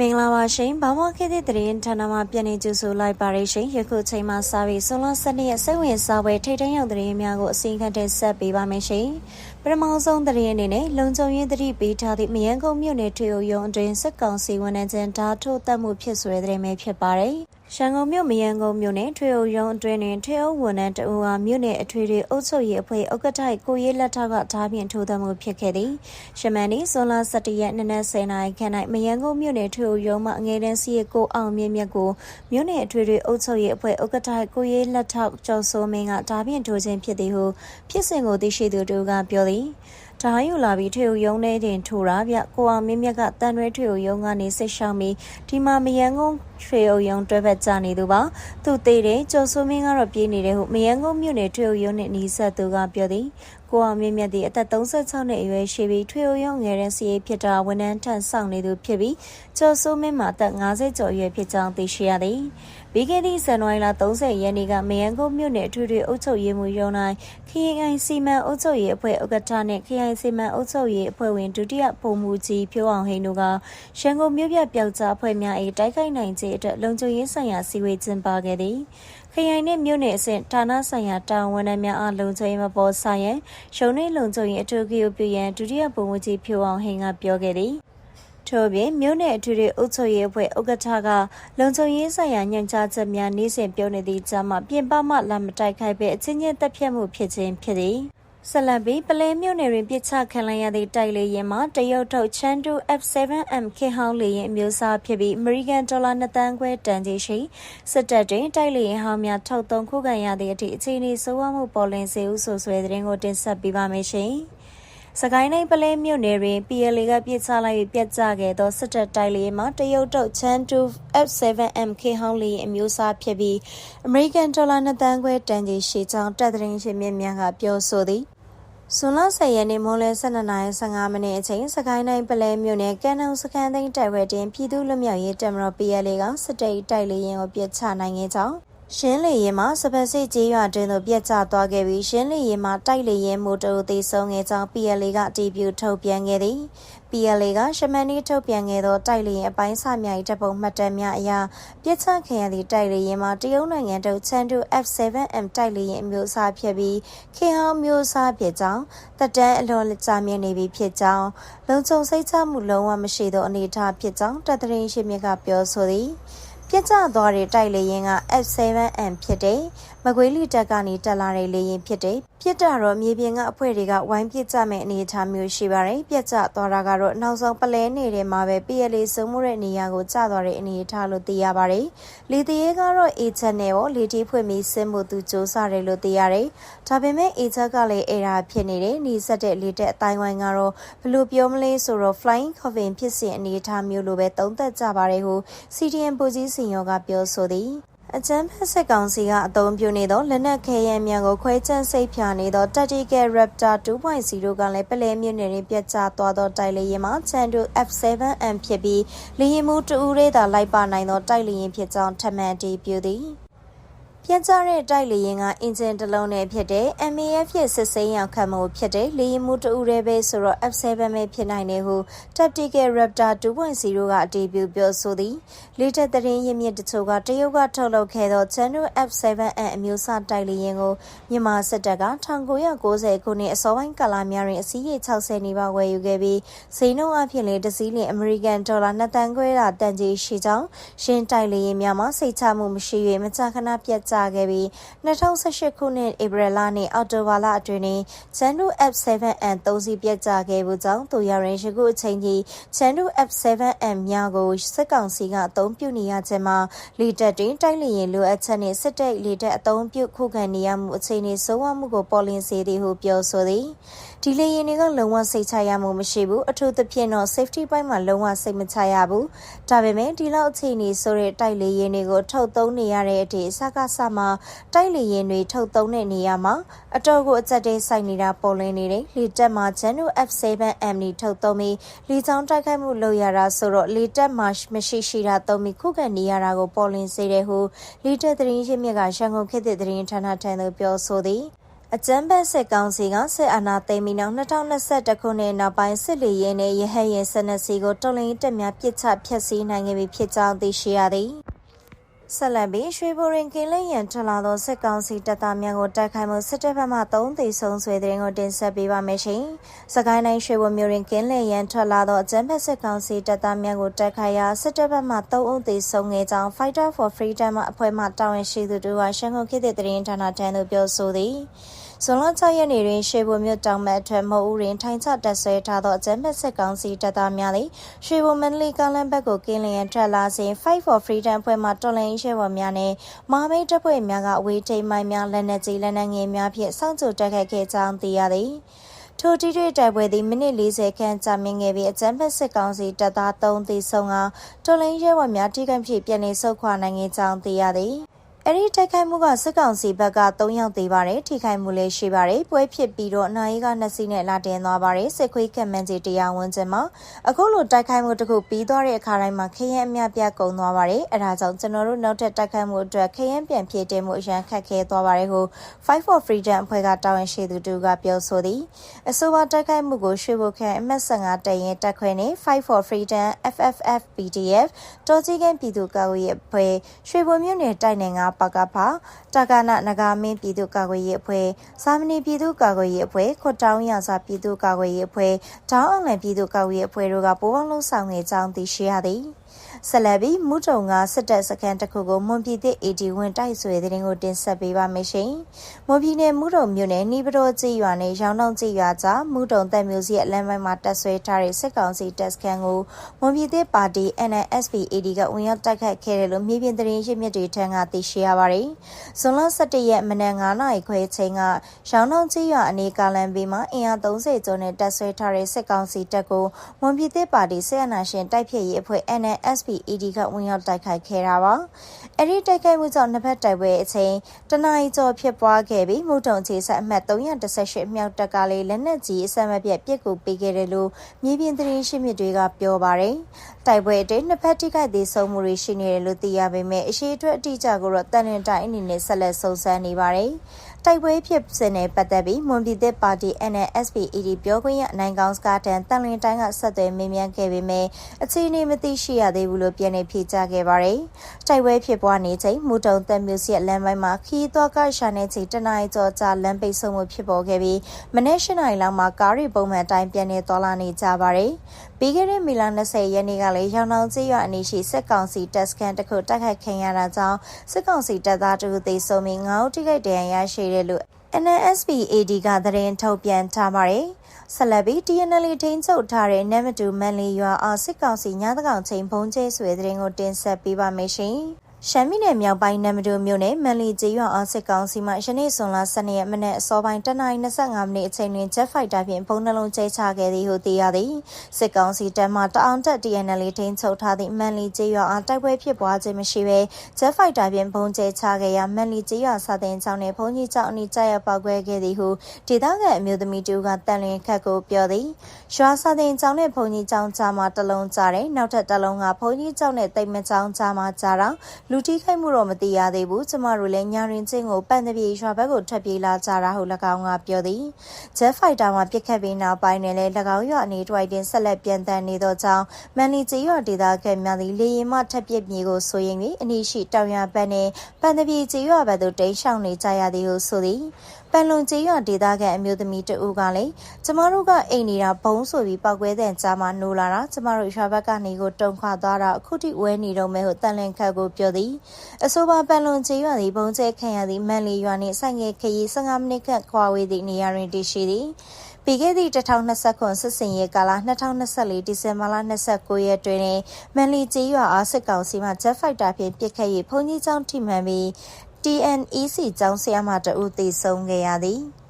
မင်္ဂလာပါရှင်ဘာမခေတ်တဲ့သတင်းဌာနမှာပြန်နေကြဆိုလိုက်ပါရရှင်ယခုချိန်မှာစာပြီးဆွန်လ7ရက်စိတ်ဝင်စားပွဲထိတ်တန့်ရောက်သတင်းများကိုအစီအခံတင်ဆက်ပေးပါမယ်ရှင်ပထမဆုံးသတင်းအနေနဲ့လုံခြုံရေးသတိပေးထားသည့်မယန်းကုန်းမြို့နယ်ထွေအုပ်ရုံးအတွင်းစစ်ကောင်စီဝန်ထမ်းချင်းဓာတ်ထုတ်တတ်မှုဖြစ်ဆွဲတဲ့သတင်းပဲဖြစ်ပါတယ် ရန်ကုန်မြို့မယန်းကုန်းမြို့နယ်ထွေအုပ်ရုံးအတွင်းတွင်ထွေအုပ်ဝန်ထမ်းတအူဟာမြို့နယ်အထွေထွေအုပ်ချုပ်ရေးအဖွဲ့ဥက္ကဋ္ဌကိုရေးလက်ထောက်ကဓာတ်ဖြင့်ထိုးသမှုဖြစ်ခဲ့သည်ရှမန်နီဇွန်လ17ရက်နေ့နက်10:00နာရီခန့်၌မယန်းကုန်းမြို့နယ်ထွေအုပ်ရုံးမှအငယ်တန်းစီရဲ့ကိုအောင်မြင့်မြတ်ကိုမြို့နယ်အထွေထွေအုပ်ချုပ်ရေးအဖွဲ့ဥက္ကဋ္ဌကိုရေးလက်ထောက်ကျော်စိုးမင်းကဓာတ်ဖြင့်ထိုးခြင်းဖြစ်သည်ဟုဖြစ်စဉ်ကိုသိရှိသူတို့ကပြောသည် ဓာတ်ယူလာပြီးထွေအုပ်ရုံးထဲတင်ထိုးတာဗျကိုအောင်မင်းမြတ်ကတန်ရွဲထွေအုပ်ရုံးကနေဆစ်ရှောင်းပြီးဒီမှာမယန်းကုန်းထွေအုပ်ရုံးတွဲဘက်ကြနေသူပါသူသေးတယ်ကျော်စိုးမင်းကတော့ပြေးနေတယ်ဟုမယန်းကုန်းမြို့နယ်ထွေအုပ်ရုံးနဲ့နီးစပ်သူကပြောသည်ကိုအောင်မြင့်မြတ်သည်အသက်36နှစ်အရွယ်ရှိပြီးထွေအုပ်ရုံးငယ်တဲ့စီးဖြစ်တာဝန်ထမ်းထမ်းဆောင်နေသူဖြစ်ပြီးကျော်စိုးမင်းမှာအသက်50ကျော်အရွယ်ဖြစ်ကြောင်းသိရှိရသည်။ ပြီးခဲ့သည့်ဇန်နဝါရီလ30ရက်နေ့ကမယန်းကုန်းမြို့နယ်အထွေထွေအုပ်ချုပ်ရေးမှူးရုံး၌ခရိုင်စီမံအုပ်ချုပ်ရေးအဖွဲ့ဥက္ကဋ္ဌနှင့်ခရိုင်စီမံအုပ်ချုပ်ရေးအဖွဲ့ဝင်ဒုတိယပုံမှုကြီးဖြိုးအောင်ဟိန်းတို့ကရန်ကုန်မြို့ပြပျောက်ကြားအဖွဲ့များ၏တိုက်ခိုက်နိုင်ခြင်းအတွက်လုံခြုံရေးဆိုင်ရာစီဝေးကျင်းပခဲ့သည်။ခရိုင်နှင့်မြို့နယ်အဆင့်ဌာနဆိုင်ရာတာဝန်ထမ်းများအားလုံခြုံရေးမပေါ်ဆိုင်ရန်ရုံးနှင့်လုံခြုံရေးအထူးကိယပြုရန်ဒုတိယပုံမှုကြီးဖြိုးအောင်ဟိန်းကပြောခဲ့သည်။ ထို့ပြင်မြို့နယ်အထွေထွေအုပ်ချုပ်ရေးအဖွဲ့ဥက္ကဋ္ဌကလုံခြုံရေးဆိုင်ရာညွှန်ကြားချက်များနေ့စဉ်ပြောနေသည့်ကြားမှာပြင်ပမှလာမတိုက်ခိုက်ပဲအချင်းချင်းတက်ဖြတ်မှုဖြစ်ခြင်းဖြစ်သည်ဆက်လက်ပြီးပလဲမြို့နယ်တွင်ပြစ်ချခံလိုက်ရသည့်တိုက်လေယာဉ်မှာတရုတ်ထုတ်ချန်တူ F7M ခေဟောင်းလေယာဉ်အမျိုးအစားဖြစ်ပြီး American ဒေါ်လာ2တန်းခွဲတန်ကြီးရှိစစ်တပ်တွင်တိုက်လေယာဉ်ဟောင်းများထုတ်သုံးခုခံရသည့်အထိအခြေအနေဆိုးဝါးမှုပေါ်လင်းစေဟုဆိုဆွဲတဲ့ရင်ကိုတင်ဆက်ပေးပါမယ်ရှင်။ စကိုင်းတိုင်းပလဲမြို့နယ်တွင် PLA ကပြစ်ချလိုက်ပြီးပြတ်ကျခဲ့သောစစ်တပ်တိုက်လေမှတရုတ်တုတ်ချန်2 F7MK ဟောင်းလေအမျိုးအစားဖြစ်ပြီး American ဒေါ်လာ2တန်းခွဲတန်ကြီးရှိကြောင်းတပ်သတင်းရှင်မြများကပြောဆိုသည်ဇွန်လ10ရက်နေ့မိုးလယ်12:15မိနစ်အချိန်စကိုင်းတိုင်းပလဲမြို့နယ်ကမ်းနှုံစခန်းသိမ်းတိုက်ဝဲတင်ပြည်သူ့လွတ်မြောက်ရေးတပ်မတော် PLA ကစစ်တိတ်တိုက်လေရင်ကိုပြစ်ချနိုင်ခဲ့ကြောင်း ရှင်းလေရင်မှာစပက်စစ်ကြေးရွာတွင်သို့ပြက်ကျသွားခဲ့ပြီးရှင်းလေရင်မှာတိုက်လေရင်မိုတိုသေးဆုံးငယ်ကြောင်း PLA ကအတည်ပြုထုတ်ပြန်ခဲ့သည် PLA ကရှမန်နီထုတ်ပြန်ခဲ့သောတိုက်လေရင်အပိုင်းစာများ၏တပ်ပုံမှတ်တမ်းများအရပြစ်ချခံရသည့်တိုက်လေရင်မှာတရုတ်နိုင်ငံထုတ်ချန်တူ F7M တိုက်လေရင်အမျိုးအစားဖြစ်ပြီးခေဟောင်းမျိုးစားဖြစ်ကြောင်းတပ်တန်းအလွန်ကြာမြင့်နေပြီဖြစ်ကြောင်းလုံခြုံစိတ်ချမှုလုံးဝမရှိသောအနေအထားဖြစ်ကြောင်းတပ်တရင်ရှိမြကပြောဆိုသည် ပြစ်ကျသွားတဲ့တိုက်လေရင်က F7M ဖြစ်တယ်။ မကွေးလီတက်ကနေတက်လာတဲ့လေရင်ဖြစ်တယ်။ပြစ်တာတော့မြေပြင်ကအဖွဲ့တွေကဝိုင်းပြစ်ကြမဲ့အနေအထားမျိုးရှိပါတယ်။ပြက်ကျသွားတာကတော့နောက်ဆုံးပလဲနေတဲ့မှာပဲ PLA စုံမှုတဲ့နေရာကိုကျသွားတဲ့အနေအထားလို့သိရပါတယ်။လေတရေကတော့ A ချက်နဲ့ရောလေတီးဖွင့်ပြီးဆင်းမှုသူစ조사တယ်လို့သိရတယ်။ဒါပေမဲ့ A ချက်ကလည်းအဲ့ဒါဖြစ်နေတယ်။နေဆက်တဲ့လေတက်အတိုင်းဝိုင်းကတော့ဘလို့ပြောမလဲဆိုတော့ flying coffin ဖြစ်စဉ်အနေအထားမျိုးလိုပဲသုံးသပ်ကြပါတယ်ဟု CDM ပူကြီးစင်ရောကပြောဆိုသည် အကြမ်းဖက်စစ်ကောင်စီကအသုံးပြုနေသောလက်နက်ခဲယမ်းများကိုခွဲခြမ်းစိတ်ဖြာနေသော Tactical Raptor 2.0ကလည်းပလဲမြင့်နယ်တွင်ပြတ်ကျသွားသောတိုက်လေယာဉ်မှာ Chandu F7M ဖြစ်ပြီးလေယာဉ်မှုတူဦးရဲသာလိုက်ပါနိုင်သောတိုက်လေယာဉ်ဖြစ်ကြောင်းထပ်မံတည်ပြုသည် ပြင်းကျတဲ့တိုက်လေရင်ကအင်ဂျင်တစ်လုံးနဲ့ဖြစ်တဲ့ MAF ရဲ့စစ်စိမ်းရောက်ခတ်မှုဖြစ်တဲ့လေရင်မှုတူရဲပဲဆိုတော့ F7 ပဲဖြစ်နိုင်တယ်ဟု Tactical Raptor 2.0ကအတည်ပြုပြောဆိုသည်လေတက်သတင်းရင်းမြစ်တချို့ကတရုတ်ကထုတ်လုပ်ခဲ့သော Channel F7N အမျိုးအစားတိုက်လေရင်ကိုမြန်မာစစ်တပ်က1990ခုနှစ်အစောပိုင်းကာလများတွင်အစီးရေ60နီးပါးဝယ်ယူခဲ့ပြီးစိန်နှုန်းအဖြစ်လေတစည်းလင် American ဒေါ်လာ2တန်းခွဲတာတန်ကြီးရှိကြောင်းရှင်းတိုက်လေရင်များမှာစိတ်ချမှုမရှိ၍မကြာခဏပြတ်ကျခဲ့ပြီး2018ခုနှစ်ဧပြီလနှင့်အောက်တိုဘာလအတွင်းတွင် Channel F7N 3စီးပြတ်ကျခဲ့မှုကြောင့်သူရရင်ယခုအချိန်ထိ Channel F7N များကိုစစ်ကောင်စီကအသုံးပြုနေရခြင်းမှာလေတပ်တွင်တိုက်လေရင်လိုအပ်ချက်နှင့်စစ်တပ်လေတပ်အသုံးပြုခုခံနေရမှုအခြေအနေဆိုးဝါးမှုကိုပေါ်လင်းစေသည်ဟုပြောဆိုသည်ဒီလေရင်တွေကလုံးဝစိတ်ချရမှုမရှိဘူးအထူးသဖြင့်တော့ safety ဘိုင်းမှာလုံးဝစိတ်မချရဘူးဒါပေမဲ့ဒီလောက်အခြေအနေဆိုတဲ့တိုက်လေရင်တွေကိုထုတ်သုံးနေရတဲ့အထိအစကစမှာတိုက်လေရင်တွေထုတ်သုံးတဲ့နေရာမှာအတော်ကိုအကျက်တဲဆိုင်နေတာပေါ်လင်းနေတယ်လေတက်မှာ Genu F7M နီထုတ်သုံးပြီးလေချောင်းတိုက်ခိုက်မှုလုပ်ရတာဆိုတော့လေတက်မှာမရှိရှိတာသုံးပြီးခုခံနေရတာကိုပေါ်လင်းစေတယ်ဟုလေတက်သတင်းရင်းမြစ်ကရန်ကုန်ခေတ်သစ်သတင်းဌာနထံသို့ပြောဆိုသည်အအကြမ်းဖက်စစ်ကောင်စီကစစ်အာဏာသိမ်းပြီးနောက်2021ခုနှစ်နောက်ပိုင်းစစ်လီရဲနဲ့ရဟတ်ရဲစနစ်စီကိုတော်လှန်ရေးတပ်များပစ်ချဖျက်ဆီးနိုင်ခဲ့ပြီဖြစ်ကြောင်းသိရှိရသည် ဆက်လက်ပြီးရွှေဘိုရင်ကင်းလင်းရန်ထလာသောစစ်ကောင်စီတပ်သားများကိုတိုက်ခိုက်မှုစစ်တပ်ဘက်မှ3သိဆုံးဆွေတဲ့ရင်ကိုတင်ဆက်ပေးပါမယ်ရှင်။စကိုင်းတိုင်းရွှေဘိုမြို့ရင်ကင်းလင်းရန်ထလာသောအကြမ်းဖက်စစ်ကောင်စီတပ်သားများကိုတိုက်ခိုက်ရာစစ်တပ်ဘက်မှ3ဦးသေဆုံးခဲ့ကြောင်း Fighter for Freedom အဖွဲ့မှတာဝန်ရှိသူတို့ကရှမ်းကုန်ခေတ်တဲ့သတင်းဌာနထံသို့ပြောဆိုသည်။ဇွန်လ6ရက်နေ့တွင်ရှေဘုံမြို့တောင်မအထက်မဟုတ်ဦးတွင်ထိုင်ချတက်ဆွဲထားသောအကြမ်းဖက်စစ်ကောင်စီတပ်သားများသည်ရှေဘုံမန္တလေးကားလမ်းဘက်ကိုကင်းလျင်ထွက်လာစဉ် Fight for Freedom ဖွဲ့မှတော်လှန်ရေးရဲဘော်များနှင့်မဟာမိတ်တပ်ဖွဲ့များကအဝေးထိန်မိုင်းများလက်နက်ကြီးလက်နက်ငယ်များဖြင့်စောင့်ကြိုတက်ခတ်ခဲ့ကြောင်းသိရသည်ထိုတိတိတိုက်ပွဲသည်မိနစ်40ခန့်ကြာမြင့်ခဲ့ပြီးအကြမ်းဖက်စစ်ကောင်စီတပ်သား3သေဆုံးကတော်လိုင်းရဲဘော်များထိခိုက်ဖြစ်ပြန်လည်ဆုတ်ခွာနိုင်ခဲ့ကြောင်းသိရသည် အဲ့ဒီတိုက်ခိုက်မှုကစစ်ကောင်စီဘက်က3ယောက်သေးပါတယ်ထိခိုက်မှုလည်းရှိပါတယ်ပွဲဖြစ်ပြီးတော့အနာရီကနှစ်စီးနဲ့လာတင်သွားပါတယ်စစ်ခွေးကမန်ကြီးတရားဝန်ကျင်မှာအခုလိုတိုက်ခိုက်မှုတစ်ခုပြီးသွားတဲ့အခါတိုင်းမှာခရမ်းအမြပြကုန်သွားပါတယ်အဲ့ဒါကြောင့်ကျွန်တော်တို့နောက်ထပ်တိုက်ခိုက်မှုအတွက်ခရမ်းပြန်ဖြည့်တင်မှုအရန်ခက်ခဲသွားပါတယ်ဟု Fight for Freedom အဖွဲ့ကတာဝန်ရှိသူတူကပြောဆိုသည်အဆိုပါတိုက်ခိုက်မှုကိုရွှေဘုခန့် MS5 တရင်တက်ခွဲနဲ့ Fight for Freedom FFF PDF တော်ကြီးကန်းပြည်သူ့ကာကွယ်ရေးအဖွဲ့ရွှေဘုမြို့နယ်တိုက်နယ်ကပကဖတာကနာနဂါမင်းပြည်သူ့ကာကွယ်ရေးအဖွဲ့စာမဏေပြည်သူ့ကာကွယ်ရေးအဖွဲ့ခွတ်တောင်းရစာပြည်သူ့ကာကွယ်ရေးအဖွဲ့တောင်းအောင်လန်ပြည်သူ့ကာကွယ်ရေးအဖွဲ့တို့ကပူးပေါင်းလှုပ်ဆောင်နေကြောင်းသိရှိရသည်။ ဆက်လက်ပြီးမူတုံကစစ်တပ်စခန်းတစ်ခုကိုမွန်ပြည်သစ် AD ဝင်တိုက်ဆွေတဲ့ရင်ကိုတင်ဆက်ပေးပါမယ်ရှင်။မွန်ပြည်နယ်မူတုံမြို့နယ်နှီးပတော်ကြီးရွာနဲ့ရောင်းတောင်ကြီးရွာကြားမူတုံတပ်မျိုးစီအလမ်းပိုင်းမှာတပ်ဆွဲထားတဲ့စစ်ကောင်စီတပ်စခန်းကိုမွန်ပြည်သစ်ပါတီ NNSP AD ကဝင်ရောက်တိုက်ခတ်ခဲ့တယ်လို့မြေပြင်သတင်းရင်းမြစ်တွေထံကသိရှိရပါတယ်။ဇွန်လ17ရက်မနက်9:00နာရီခွဲချိန်ကရောင်းတောင်ကြီးရွာအနေကာလန်ဘေးမှာအင်အား30ကျော်နဲ့တပ်ဆွဲထားတဲ့စစ်ကောင်စီတပ်ကိုမွန်ပြည်သစ်ပါတီဆေးအနာရှင်တိုက်ဖြည့်ရေးအဖွဲ့ NNSP ED ကဝင်ရောက်တိုက်ခိုက်ခဲ့တာပါ။အဲဒီတိုက်ခိုက်မှုကြောင့်နှစ်ဖက်တိုက်ပွဲအချိန်တနအီကျော်ဖြစ်ပွားခဲ့ပြီးမုတ်တုံချေဆက်အမှတ်318မြောက်တက်ကလေးလက်နက်ကြီးအစမပြတ်ပြစ်ကူပေးခဲ့တယ်လို့မြေပြင်သတင်းရှိမြစ်တွေကပြောပါတယ်။တိုက်ပွဲအတွင်းနှစ်ဖက်ထိခိုက်သေးဆုံးမှုတွေရှိနေတယ်လို့သိရပေမဲ့အရှိအတွက်အတိအကျကိုတော့တန်လင်တိုင်းအနေနဲ့ဆက်လက်စုံစမ်းနေပါတယ်။ တိုက်ပွဲဖြစ်စဉ်နဲ့ပတ်သက်ပြီးမွန်ပြည်သစ်ပါတီ NNSPED ပြောခွင့်ရနိုင်ကောင်းစကားတန်တန်လင်းတိုင်းကဆက်သွယ်မေးမြန်းခဲ့ပေမဲ့အခြေအနေမသိရှိရသေးဘူးလို့ပြန်လည်ဖြေကြားခဲ့ပါတယ်။တိုက်ပွဲဖြစ်ပွားနေချိန်မူတုံတက်မျိုးစီလမ်းပိုင်းမှာခီးသွားကရှာနေချိန်တနအီကျော်ကြာလမ်းပိတ်ဆို့မှုဖြစ်ပေါ်ခဲ့ပြီးမနေ့၈နာရီလောက်မှာကားရီပုံမှန်တိုင်းပြန်နေသွားလာနေကြပါတယ်။ပြီးခဲ့တဲ့မီလာ20ရက်နေ့ကလည်းရောင်နောင်ကျေးရွာအနီးရှိစစ်ကောင်စီတပ်စခန်းတစ်ခုတိုက်ခိုက်ခံရတာကြောင့်စစ်ကောင်စီတပ်သားတို့သေဆုံးပြီး9ဦးထိခိုက်ဒဏ်ရာရရှိတယ်လို့ NNSPAD ကသတင်းထုတ်ပြန်ထားပါတယ်။ဆက်လက်ပြီး TNL ထိန်းချုပ်ထားတဲ့နမတူမန်လီရွာအောင်စစ်ကောင်စီညသကောင်ချိန်ဖုံးကျဲဆွေသတင်းကိုတင်ဆက်ပေးပါမယ်ရှင်။ ရှမ်းပြည်နယ်မြောက်ပိုင်းနမ်မတူမြို့နယ်မန်လီကျေးရွာအောင်စစ်ကောင်စီမှယနေ့ဇွန်လ12ရက်မနေ့အစောပိုင်းတနင်္လာ25မိနစ်အချိန်တွင် Jet Fighter ဖြင့်ဘုံနှလုံးကျဲချခဲ့သည်ဟုသိရသည်စစ်ကောင်စီတပ်မှတအောင်တက် TNL ထိန်းချုပ်ထားသည့်မန်လီကျေးရွာအောင်တိုက်ပွဲဖြစ်ပွားခြင်းမရှိဘဲ Jet Fighter ဖြင့်ဘုံကျဲချခဲ့ရာမန်လီကျေးရွာစာတင်ကျောင်းနှင့်ဘုံကြီးကျောင်းအနီးကျရောက်ပောက်ကွဲခဲ့သည်ဟုဒေသခံအမျိုးသမီးတူကတန်လျင်ခတ်ကိုပြောသည်ရွာစာတင်ကျောင်းနှင့်ဘုံကြီးကျောင်းကြားမှာတလုံးကြားတယ်နောက်ထပ်တလုံးကဘုံကြီးကျောင်းနှင့်တိတ်မကျောင်းကြားမှာကြားတာလူထိခိုက်မှုတော့မသိရသေးဘူးကျမတို့လည်းညာရင်ချင်းကိုပန်တပြေရွာဘက်ကိုထွက်ပြေးလာကြတာဟု၎င်းကပြောသည်ဂျက်ဖိုက်တာမှာပြစ်ခတ်ပြီးနောက်ပိုင်းတွင်လည်း၎င်းရွာအနေတွိုက်တင်ဆက်လက်ပြန်တန်းနေသောကြောင့်မန်လီကျေးရွာဒေသခံများသည်လေရင်မှထပ်ပစ်မြေကိုဆိုရင်ပြီးအနီးရှိတောင်ရဘက်နှင့်ပန်တပြေကျေးရွာဘက်သို့တိမ်းရှောင်နေကြရသည်ဟုဆိုသည်ပန်လုံကျေးရွာဒေသခံအမျိုးသမီးတဦးကလည်းကျမတို့ကအိမ်နေတာဘုံဆိုပြီးပောက်ကွဲတဲ့ကြားမှာနိုးလာတာကျမတို့ရွာဘက်ကနေကိုတုံခွာသွားတာအခုထိဝဲနေတော့မယ်ဟုတန်လန်ခတ်ကိုပြောသည်အဆိုပါပန်လုံကျေးရွာသည်ဘုံကျဲခံရသည့်မန်လီရွာနှင့်ဆိုင်ငယ်ခရီး15မိနစ်ခန့်ခွာဝေးသည့်နေရာတွင်တည်ရှိသည်ပြီးခဲ့သည့်2020ခုစစ်စင်ရေးကာလ2024ဒီဇင်ဘာလ29ရက်တွင်မန်လီကျေးရွာအားစစ်ကောင်စီမှ Jet Fighter ဖြင့်ပစ်ခတ်၍ဘုံကြီးကျောင်းထိမှန်ပြီး TNEC ကျောင်းဆရာမတအုပ်သေဆုံးခဲ့ရသည်။